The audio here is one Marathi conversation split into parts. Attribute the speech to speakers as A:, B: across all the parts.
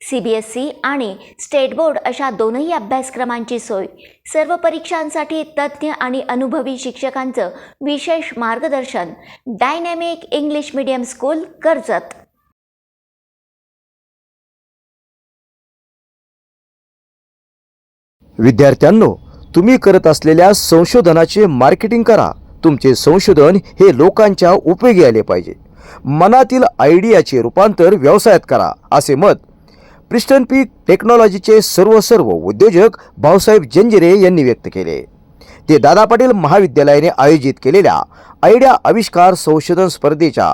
A: सी बी एस ई आणि स्टेट बोर्ड अशा दोनही अभ्यासक्रमांची सोय. सर्व परीक्षांसाठी तज्ज्ञ आणि अनुभवी शिक्षकांचं विशेष मार्गदर्शन dynamic English medium school Karjat.
B: विद्यार्थ्यांनो तुम्ही करत असलेल्या संशोधनाचे मार्केटिंग करा. तुमचे संशोधन हे लोकांच्या उपयोगी आले पाहिजे. मनातील आयडियाचे रूपांतर व्यवसायात करा असे मत प्रिस्टन पीक टेक्नॉलॉजीचे सर्व सर्व उद्योजक भाऊसाहेब जंजिरे यांनी व्यक्त केले. ते दादा पाटील महाविद्यालयाने आयोजित केलेल्या आयडिया आविष्कार संशोधन स्पर्धेच्या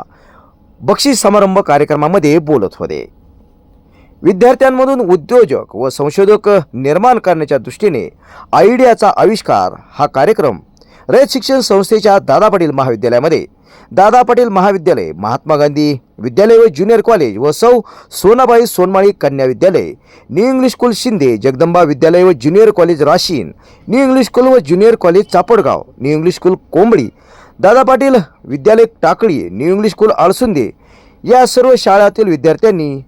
B: बक्षीस समारंभ कार्यक्रमामध्ये बोलत होते. विद्यार्थ्यांमधून उद्योजक व संशोधक निर्माण करण्याच्या दृष्टीने आयडियाचा आविष्कार हा कार्यक्रम रयत शिक्षण संस्थेच्या दादा पाटील महाविद्यालयामध्ये दादा पाटील महाविद्यालय महात्मा गांधी विद्यालय व ज्युनियर कॉलेज व सौ सोनाबाई सोनमाळी कन्या विद्यालय. New English school Shinde Jagdamba विद्यालय व junior college Rashin. New English school व junior college Chapadgaon. New English school Kombadi. Dada Patil विद्यालय Takali new English school Alsunde. या सर्व शाळातील विद्यार्थ्यांनी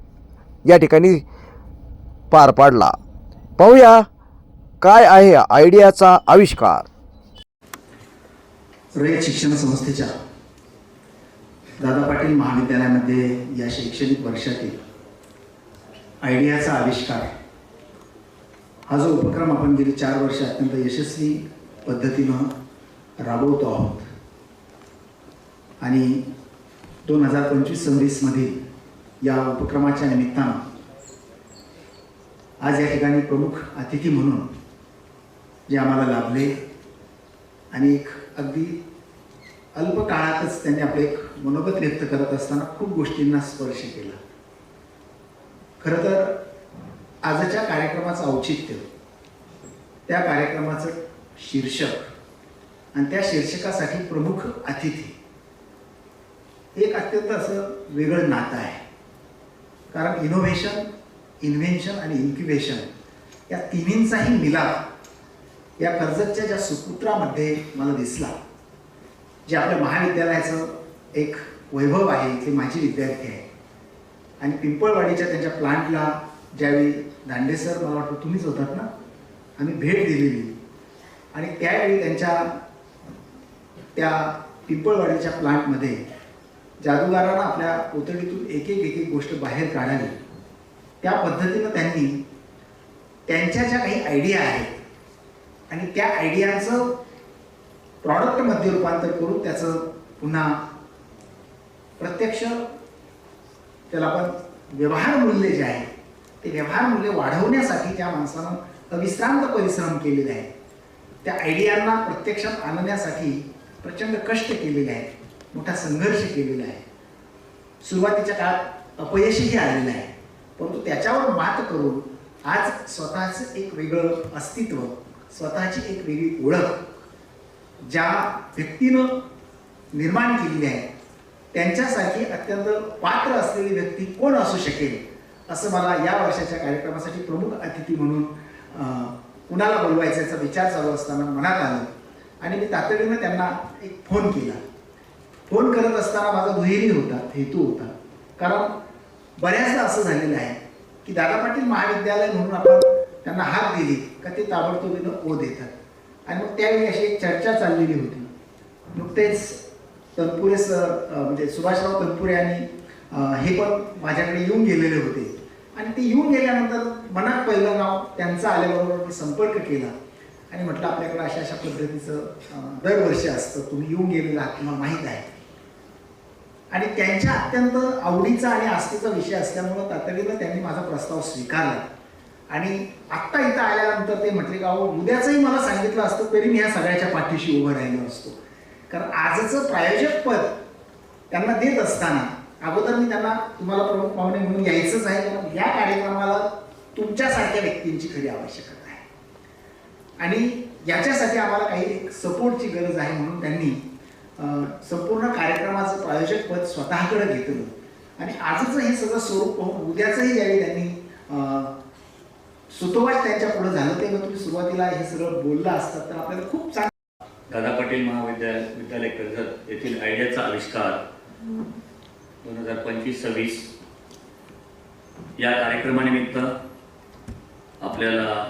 B: या ठिकाणी पार पाडला. पाहूया काय आहे आयडियाचा आविष्कार.
C: रयत शिक्षण संस्थेच्या दादा पाटील महाविद्यालयामध्ये या शैक्षणिक वर्षातील आयडियाचा आविष्कार हा जो उपक्रम आपण गेली चार वर्ष अत्यंत यशस्वी पद्धतीनं राबवतो आहोत आणि दोन हजार पंचवीस सव्वीसमधील या उपक्रमाच्या निमित्तानं आज या ठिकाणी प्रमुख अतिथी म्हणून जे आम्हाला लाभले आणि एक अगदी अल्प काळातच त्यांनी आपले एक मनोगत व्यक्त करत असताना खूप गोष्टींना स्पर्श केला. खरं तर आजच्या कार्यक्रमाचं औचित्य त्या कार्यक्रमाचं शीर्षक आणि त्या शीर्षकासाठी प्रमुख अतिथी एक अत्यंत असं वेगळं नातं आहे. कारण इनोव्हेशन इन्व्हेन्शन आणि इन्क्युबेशन या तिन्हींचाही मिलाप या कर्जतच्या ज्या सुपुत्रामध्ये मला दिसला जे आपल्या महाविद्यालयाचं एक वैभव आहे इथले माझी विद्यार्थी आहे. आणि पिंपळवाडीच्या त्यांच्या प्लांटला ज्यावेळी दांडे सर मला वाटतं तुम्हीच होतात ना आम्ही भेट दिलेली. आणि त्यावेळी त्यांच्या त्या पिंपळवाडीच्या प्लांटमध्ये जादूगारांना आपल्या कोतडीतून एक एक एक एक गोष्ट बाहेर काढावी. त्या पद्धतीनं त्यांनी त्यांच्या ज्या काही आयडिया आहेत आणि त्या आयडियाचं प्रॉडक्टमध्ये रूपांतर करून त्याचं पुन्हा प्रत्यक्ष त्याला आपण व्यवहार मूल्य जे आहे ते व्यवहार मूल्य वाढवण्यासाठी त्या माणसानं अविश्रांत परिश्रम केलेले आहे त्या आयडियांना प्रत्यक्षात आणण्यासाठी प्रचंड कष्ट केलेले आहेत मोठा संघर्ष केलेला आहे. सुरुवातीच्या काळात अपयशही आलेलं आहे परंतु त्याच्यावर मात करून आज स्वतःचं एक वेगळं अस्तित्व स्वतःची एक वेगळी ओळख ज्या व्यक्तीनं निर्माण केलेली आहे त्यांच्यासाठी अत्यंत पात्र असलेली व्यक्ती कोण असू शकेल? असं मला या वर्षाच्या कार्यक्रमासाठी प्रमुख अतिथी म्हणून कुणाला बोलवायचा याचा विचार चालू असताना मनात आलं आणि मी तातडीनं त्यांना एक फोन केला. फोन करत असताना माझा दुहेरी होता हेतू होता. कारण बऱ्याचदा असं झालेलं आहे की दादा पाटील महाविद्यालय म्हणून आपण त्यांना हात दिली का ते ताबडतोबीनं ओ देतात. आणि मग त्यावेळी अशी एक चर्चा चाललेली होती. नुकतेच तनपुरे सर म्हणजे सुभाषराव तनपुरे आणि हे पण माझ्याकडे येऊन गेलेले होते. आणि ते येऊन गेल्यानंतर मनात पहिलं नाव त्यांचं आल्याबरोबर मी संपर्क केला. आणि म्हटलं आपल्याकडे अशा अशा पद्धतीचं दरवर्षी असतं. तुम्ही येऊन गेलेला आहात तुम्हाला माहीत आहे. आणि त्यांच्या अत्यंत आवडीचा आणि आस्थेचा विषय असल्यामुळं तातडीनं त्यांनी माझा प्रस्ताव स्वीकारला. आणि आत्ता इथं आल्यानंतर ते म्हटले का अहो उद्याचंही मला सांगितलं असतं तरी मी ह्या सगळ्याच्या पाठीशी उभं राहिलो असतो. कारण आजचं प्रायोजक पद त्यांना देत असताना अगोदर मी त्यांना तुम्हाला प्रमुख पाहुणे म्हणून यायचंच आहे कारण या कार्यक्रमाला तुमच्यासारख्या व्यक्तींची खरी आवश्यकता आहे. आणि याच्यासाठी आम्हाला काही एक सपोर्टची गरज आहे म्हणून त्यांनी संपूर्ण कार्यक्रमाचं प्रायोजक पद स्वतःकडे घेतलं. आणि आजचं हे सगळं स्वरूप पाहून उद्याचंही यावेळी त्यांनी सुतोवाच त्यांच्या पुढे झालं ते तुम्ही सुरुवातीला हे सगळं बोललं असतात तर आपल्याला खूप चांगलं
D: दादा पाटील महाविद्यालय विद्यालय कर्जत येथील आयडियाचा आविष्कार दोन हजार पंचवीस सव्वीस या कार्यक्रमानिमित्त आपल्याला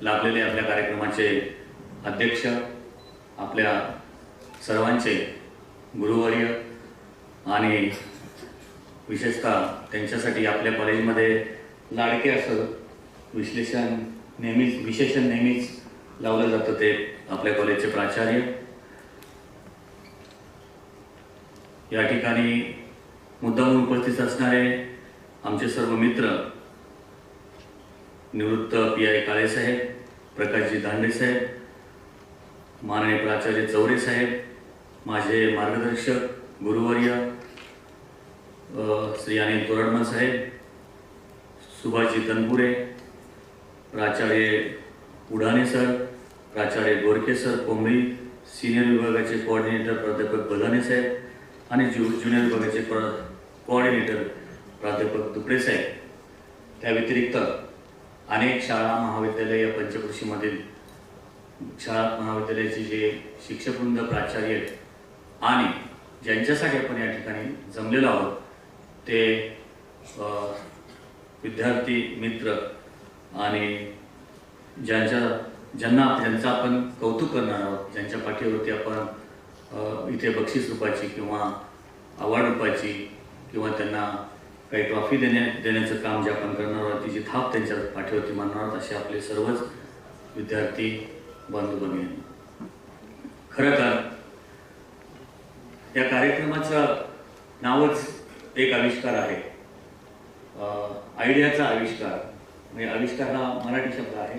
D: लाभलेले आपल्या कार्यक्रमाचे अध्यक्ष आपल्या सर्वांचे गुरुवर्य आणि विशेषतः त्यांच्यासाठी आपल्या कॉलेजमध्ये लाडके असं विश्लेषण नेहमीच विशेषण नेहमीच लावलं जातं ते आपल्या कॉलेजचे प्राचार्य. या ठिकाणी मुद्दामून उपस्थित असणारे आमचे सर्व मित्र निवृत्त पी आय काळेसाहेब प्रकाशजी दांडे साहेब माननीय प्राचार्य चौरे साहेब माझे मार्गदर्शक गुरुवर्य श्री अनिल तोरडमल साहेब सुभाषजी तनपुरे प्राचार्य उडाणे सर प्राचार्य गोरखे सर कोंबळी सिनियर विभागाचे कोऑर्डिनेटर प्राध्यापक बलाने साहेब आणि ज्यु ज्युनियर विभागाचे प्र कोऑर्डिनेटर प्राध्यापक दुपरे साहेब. त्या व्यतिरिक्त अनेक शाळा महाविद्यालय या पंचकृषीमधील शाळा महाविद्यालयाचे जे शिक्षकवृंद प्राचार्य आणि ज्यांच्यासाठी आपण या ठिकाणी जमलेलो आहोत ते विद्यार्थी मित्र आणि ज्यांच्या ज्यांना ज्यांचं आपण कौतुक करणार आहोत ज्यांच्या पाठीवरती आपण इथे बक्षीस रूपाची किंवा अवॉर्ड रूपाची किंवा त्यांना काही ट्रॉफी देण्या देण्याचं काम जे आपण करणार आहोत तिची थाप त्यांच्या पाठीवरती मानणार आहोत असे आपले सर्वच विद्यार्थी बंधू भगिनी खरं तर या कार्यक्रमाचं नावच एक आविष्कार आहे. आयडियाचा आविष्कार. म्हणजे आविष्कार हा मराठी शब्द आहे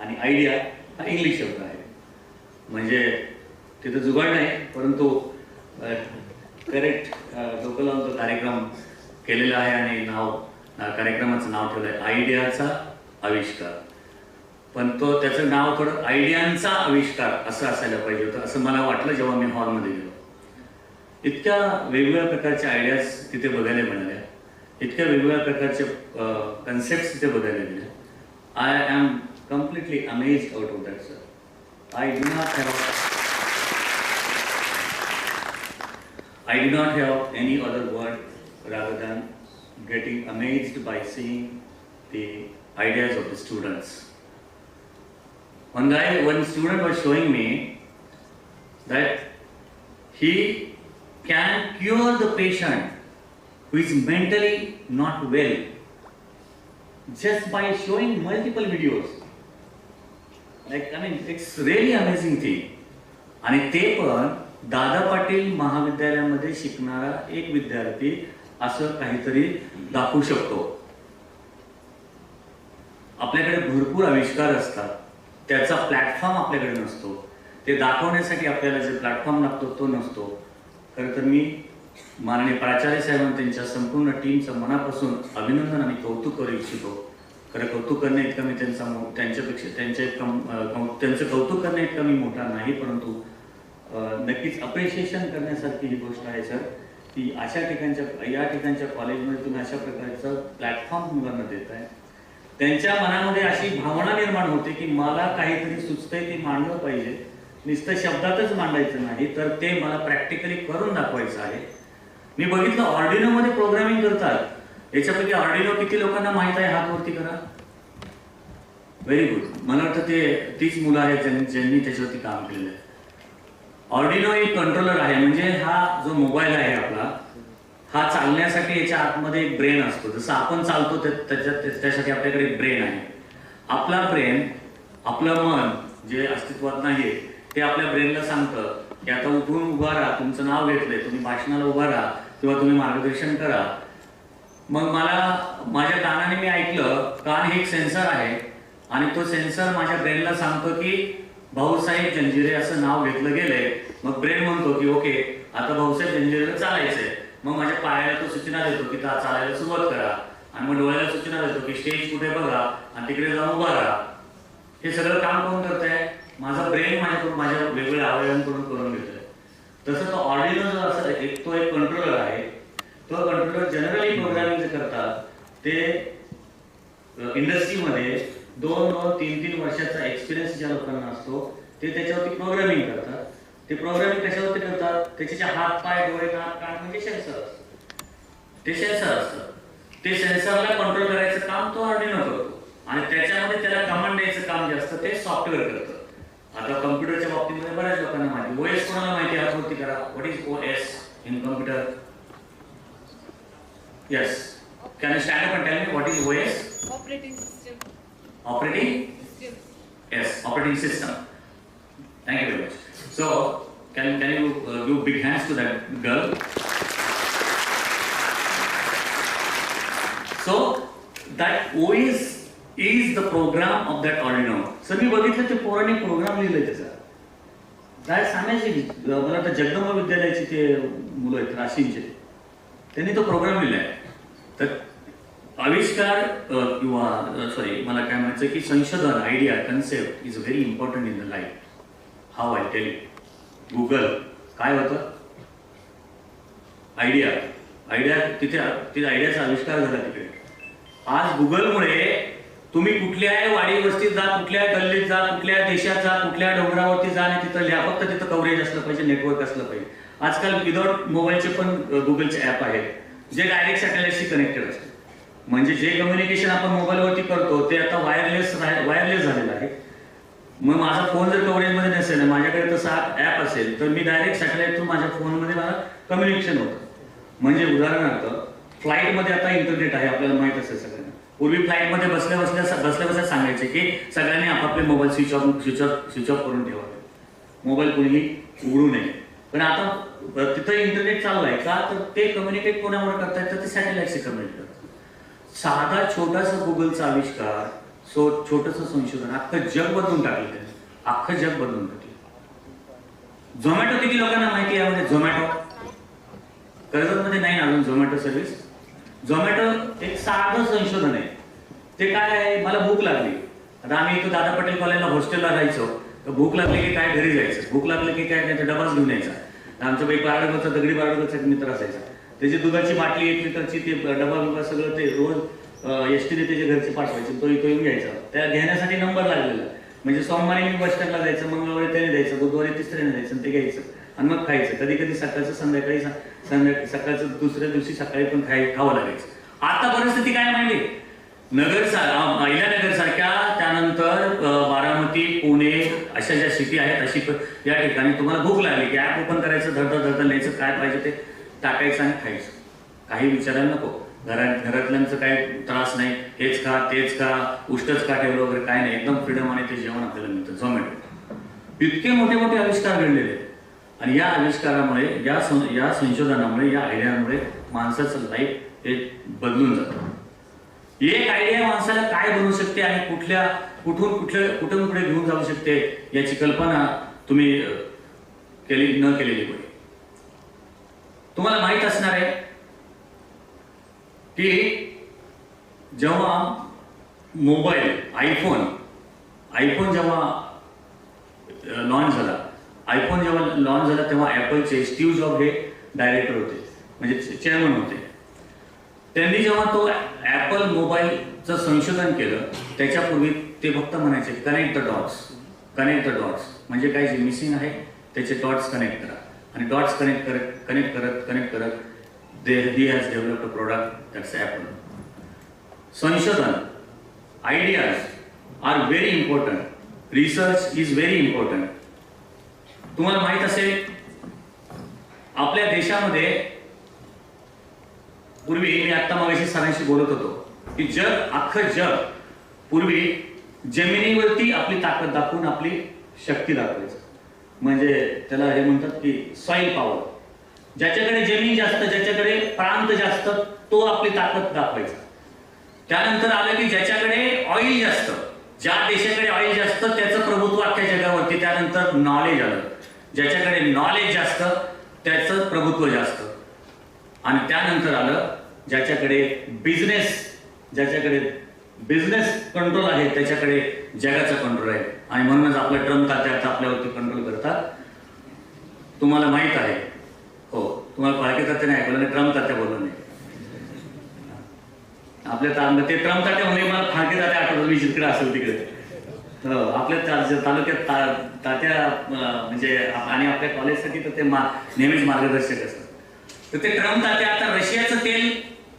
D: आणि आयडिया हा इंग्लिश शब्द आहे. म्हणजे तिथं जुगाड नाही परंतु करेक्ट डोकं लावून तो कार्यक्रम केलेला आहे आणि नाव कार्यक्रमाचं नाव ठेवलं आहे आयडियाचा आविष्कार. पण तो त्याचं नाव थोडं आयडियांचा आविष्कार असं असायला पाहिजे होतं असं मला वाटलं जेव्हा मी हॉलमध्ये गेलो. इतक्या वेगवेगळ्या प्रकारच्या आयडियाज तिथे बघायला मिळाल्या इतक्या वेगवेगळ्या प्रकारचे कन्सेप्ट तिथे बघायला मिळाले I am completely amaze out of that sir I do not have I do not have any other word rather than getting amazed by seeing the ideas of the students. One guy, one student was showing me that he can cure the patient who is mentally not well just by showing multiple videos. Like, I mean, it's really amazing thing. आणि ते पण दादा पाटील महाविद्यालयामध्ये शिकणारा एक विद्यार्थी असं काहीतरी दाखवू शकतो आपल्याकडे भरपूर आविष्कार असतात त्याचा प्लॅटफॉर्म आपल्याकडे नसतो ते दाखवण्यासाठी आपल्याला जे प्लॅटफॉर्म लागतो तो नसतो खरं तर मी माननीय प्राचार्य साहेबांना त्यांच्या संपूर्ण टीमचं मनापासून अभिनंदन आणि कौतुक करू इच्छितो. खरं कौतुक करणे इतकं मी त्यांचा त्यांच्यापेक्षा त्यांच्या इतकं त्यांचं कौतुक करणे इतकं मी मोठा नाही परंतु नक्कीच अप्रिशिएशन करण्यासारखी ही गोष्ट आहे सर की अशा ठिकाणच्या या ठिकाणच्या कॉलेजमध्ये तुम्ही अशा प्रकारचं प्लॅटफॉर्म मुलांना देत आहे त्यांच्या मनामध्ये अशी भावना निर्माण होते की मला काहीतरी सुचतंय ते मांडलं पाहिजे. नुसतं शब्दातच मांडायचं नाही तर ते मला प्रॅक्टिकली करून दाखवायचं आहे. मी बघितलं ऑर्डिनोमध्ये प्रोग्रामिंग करतात. याच्यापैकी ऑर्डिनो किती लोकांना माहीत आहे? हात वरती करा. व्हेरी गुड मला वाटतं ते तीच मुलं आहेत ज्यांनी ज्यांनी त्याच्यावरती काम केलेलं आहे ऑर्डिनो एक कंट्रोलर आहे. म्हणजे हा जो मोबाईल आहे आपला हा चालण्यासाठी याच्या आतमध्ये एक ब्रेन असतो. जसं आपण चालतो त्याच्यात त्यासाठी आपल्याकडे एक ब्रेन आहे. आपला ब्रेन आपलं मन जे अस्तित्वात नाही ते आपल्या ब्रेनला सांगतं की आता उठून उभा राहा तुमचं नाव घेतलंय तुम्ही भाषणाला उभा राहा किंवा तुम्ही मार्गदर्शन करा. मग मला माझ्या कानाने मी ऐकलं कान हे एक सेन्सर आहे आणि तो सेन्सर माझ्या ब्रेनला सांगतो की भाऊसाहेब जंजिरे असं नाव घेतलं गेलंय. मग ब्रेन म्हणतो की ओके आता भाऊसाहेब जंजिरेला चालायचंय. मग माझ्या पायाला तो सूचना देतो की चालायला सुरुवात करा. आणि मग डोळ्याला सूचना देतो की स्टेज कुठे बघा आणि तिकडे जाऊन उभा राहा. हे सगळं काम कोण करत आहे माझा ब्रेन माझ्याकडून माझ्या वेगवेगळ्या अवयवांकडून करून घेतोय तसं तो ऑर्डिनो जो असं एक तो एक कंट्रोलर आहे. तो कंट्रोलर जनरली प्रोग्रामिंग जे करतात ते इंडस्ट्रीमध्ये दोन दोन तीन तीन वर्षाचा एक्सपिरियन्स ज्या लोकांना असतो ते त्याच्यावरती प्रोग्रामिंग करतात. ते प्रोग्रामिंग कशावरती करतात? त्याचे जे हात पाय डोळे नाक कान म्हणजे सेन्सर असतं. ते सेन्सर असतं. ते सेन्सरला कंट्रोल करायचं काम तो ऑर्डिनो करतो. आणि त्याच्यामध्ये त्याला कमांड द्यायचं काम जे असतं ते सॉफ्टवेअर करतं. आता कम्प्युटरच्या बाबतीमध्ये बऱ्याच लोकांना माहिती ओ एस कोणाला माहिती आहे हातवरती करा what is O S in computer yes can you stand up and tell me what is O S
E: Operating system.
D: Operating
E: System.
D: Yes, operating system. Thank you very much. So, can, can you uh, give big hands to that girl? So, that OS is the program of that Arduino. sir मी बघितलं ते पोरांनी प्रोग्राम लिहिलंय त्याचा. काय सांगायचे की, मला आता जगदंबा विद्यालयाचे ते मुलं आहेत राशींचे त्यांनी तो प्रोग्राम लिहिलाय. तर आविष्कार किंवा सॉरी मला काय म्हणायचं की संशोधन idea concept is very important in the life how I tell Google काय होतं? आयडिया आयडिया तिथे तिथे आयडियाचा आविष्कार झाला तिकडे. आज गुगलमुळे तुम्ही कुठल्याही वाडी वस्तीत जा कुठल्या गल्लीत जा कुठल्या देशात जा कुठल्या डोंगरावरती जा आणि तिथं लिहा. फक्त तिथं कव्हरेज असलं पाहिजे नेटवर्क असलं पाहिजे. आजकाल विदाउट मोबाईलचे पण गुगलचे ॲप आहेत. जे डायरेक्ट सॅटेलाइटशी कनेक्टेड असते म्हणजे जे कम्युनिकेशन आपण मोबाईलवरती करतो ते आता वायरलेस वायरलेस झालेलं आहे. मग माझा फोन जर कव्हरेजमध्ये नसेल माझ्याकडे तसा ॲप असेल तर मी डायरेक्ट सॅटेलाइट थ्रू माझ्या फोनमध्ये मला कम्युनिकेशन होतं. म्हणजे उदाहरणार्थ फ्लाईटमध्ये आता इंटरनेट आहे आपल्याला माहीत असेल सगळं. पूर्वी फ्लाईटमध्ये बसल्या बसल्या बसल्या बसल्या सांगायचे की सगळ्यांनी आपापले mobile switch off switch off switch off करून ठेवावे मोबाईल कोणीही उघडू नये. पण आता तिथं इंटरनेट चालू आहे का? तर ते कम्युनिकेट कोणावर करतायत? तर ते सॅटेलाइटशी कम्युनिकेट करतात. साधा छोटासा गुगलचा आविष्कार सो छोटस संशोधन अख्खं जग बदलून टाकलं त्याने. अख्खं जग बदलून टाकलं. झोमॅटो किती लोकांना माहिती आहे यामध्ये? झोमॅटो कर्जतमध्ये नाही अजून झोमॅटो सर्व्हिस झोमॅटो एक साधं संशोधन आहे. ते काय आहे? मला भूक लागली. आता आम्ही इथं दादा पटेल कॉलेजला हॉस्टेलला राहायचो तर भूक लागली की काय घरी जायचं? भूक लागली की काय त्याचा डबाच घेऊन यायचा? तर आमच्या बाई बाराडगरचा दगडी बाराडगरचा एक मित्र असायचा. त्याची दुधाची बाटली एक लिटरची ते डबा बिबा सगळं ते रोज एस टीने त्याच्या घरचे पाठवायचे. तो इथं येऊन घ्यायचा त्या घेण्यासाठी नंबर लागलेला. म्हणजे सोमवारी मी बस स्टँडला जायचं मंगळवारी त्याने द्यायचं बुधवारी तिसऱ्याने द्यायचं ते घ्यायचं. आणि मग खायचं. कधी कधी सकाळचं संध्याकाळी संध्याकाळी सकाळचं दुसऱ्या दिवशी सकाळी पण खाय खावं लागायचं. आता परिस्थिती काय माहिती? नगर अहिल्यानगर सारख्या त्यानंतर बारामती पुणे अशा ज्या सिटी आहेत अशी या ठिकाणी तुम्हाला भूक लागली की ॲप ओपन करायचं धडधड धडधड न्यायचं काय पाहिजे ते टाकायचं आणि खायचं. काही विचारायला नको. घरात घरातल्यांचं काही त्रास नाही. हेच खा तेच खा उष्टच का ठेवलं वगैरे काय नाही. एकदम फ्रीडम आणि ते जेवण आपल्याला मिळतं. झोमॅटो इतके मोठे मोठे आविष्कार घडलेले आहेत. आणि या आविष्कारामुळे या सं या संशोधनामुळे या आयडियामुळे माणसाचं लाईफ हे बदलून जातं. एक आयडिया माणसाला काय बनवू शकते आणि कुठल्या कुठून कुठल्या कुठून पुढे घेऊन जाऊ शकते याची कल्पना तुम्ही केली न केलेली पाहिजे तुम्हाला माहीत असणार आहे की जेव्हा मोबाईल आयफोन आयफोन जेव्हा लॉन्च झाला आयफोन जेव्हा लॉन्च झाला तेव्हा ॲपलचे स्टीव्ह जॉब हे डायरेक्टर होते. म्हणजे चेअरमन होते. त्यांनी जेव्हा तो ॲपल मोबाईलचं संशोधन केलं त्याच्यापूर्वी ते फक्त म्हणायचे connect the dots connect the dots म्हणजे काय जे मिसिंग आहे त्याचे डॉट्स कनेक्ट करा. आणि डॉट्स कनेक्ट करत कनेक्ट करत कनेक्ट करत they he has developed a product that's Apple संशोधन ideas are very important research is very important तुम्हाला माहीत असेल आपल्या देशामध्ये पूर्वी मी आत्ता मागाशी सरांशी बोलत होतो की जग अख्खं जग पूर्वी जमिनीवरती आपली ताकद दाखवून आपली शक्ती दाखवायचं. म्हणजे त्याला हे म्हणतात की सॉइल पॉवर ज्याच्याकडे जमीन जास्त ज्याच्याकडे प्रांत जास्त तो आपली ताकद दाखवायचा. त्यानंतर आलं की ज्याच्याकडे ऑइल जास्त ज्या देशाकडे ऑइल जास्त त्याचं प्रभुत्व अख्ख्या जगावरती. त्यानंतर नॉलेज आलं. ज्याच्याकडे नॉलेज जास्त त्याचं प्रभुत्व जास्त. आणि त्यानंतर आलं ज्याच्याकडे बिझनेस ज्याच्याकडे बिझनेस कंट्रोल आहे त्याच्याकडे जगाचा कंट्रोल आहे. आणि म्हणूनच आपला ट्रम्प आता आपल्यावरती कंट्रोल करतात. तुम्हाला माहीत आहे. हो तुम्हाला फाळके नाही ऐकलं नाही ट्रम्प तात्या बोललं नाही. आपल्या ता- ते ट्रम्प तात्या म्हणजे मला फाळके तात्या आठवलं मी जिकडे असेल तिकडे. आपल्या तालुक्यात तात्या म्हणजे आणि आपल्या कॉलेजसाठी तर ते नेहमीच मार्गदर्शक असतात. तर ते ट्रम्प तात्या आता रशियाचं तेल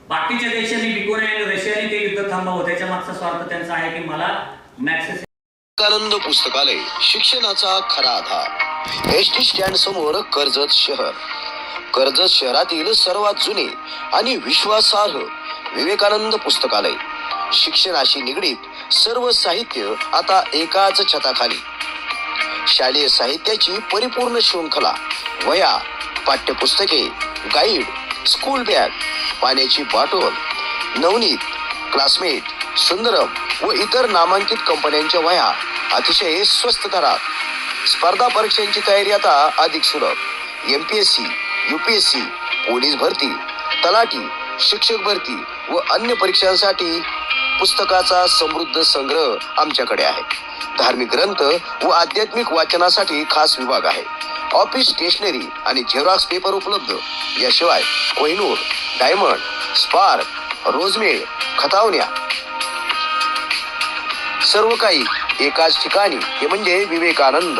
D: बाकीच्या देशांनी विकून नये आणि रशियाने ते युद्ध थांबावं त्याच्या मागचा स्वार्थ त्यांचा आहे की मला मॅक्सेस
B: विवेकानंद पुस्तकालय शिक्षणाचा खरा आधार. एस टी स्टँड समोर कर्जत शहर. कर्जत शहरातील सर्वात जुने आणि विश्वासार्ह विवेकानंद पुस्तकालय. शिक्षणाशी निगडीत सर्व साहित्य आता एकाच छताखाली. शालेय साहित्याची परिपूर्ण शृंखला वया पाठ्यपुस्तके गाईड स्कूल बॅग पाण्याची बाटोल नवनीत क्लासमेट सुंदरम व इतर नामांकित कंपन्यांच्या वया अतिशय स्वस्त दरात. स्पर्धा परीक्षांची तयारी आता अधिक सुलभ. M P S C U P S C police भरती तलाठी शिक्षक भरती व अन्य परीक्षांसाठी पुस्तकाचा समृद्ध संग्रह आमच्याकडे आहे. धार्मिक ग्रंथ व आध्यात्मिक वाचनासाठी खास विभाग आहे. ऑफिस स्टेशनरी आणि झेरॉक्स पेपर उपलब्ध. याशिवाय कोहिनूर डायमंड स्पार्क रोजमेळ खतावण्या. सर्व काही एकाच ठिकाणी. हे म्हणजे विवेकानंद.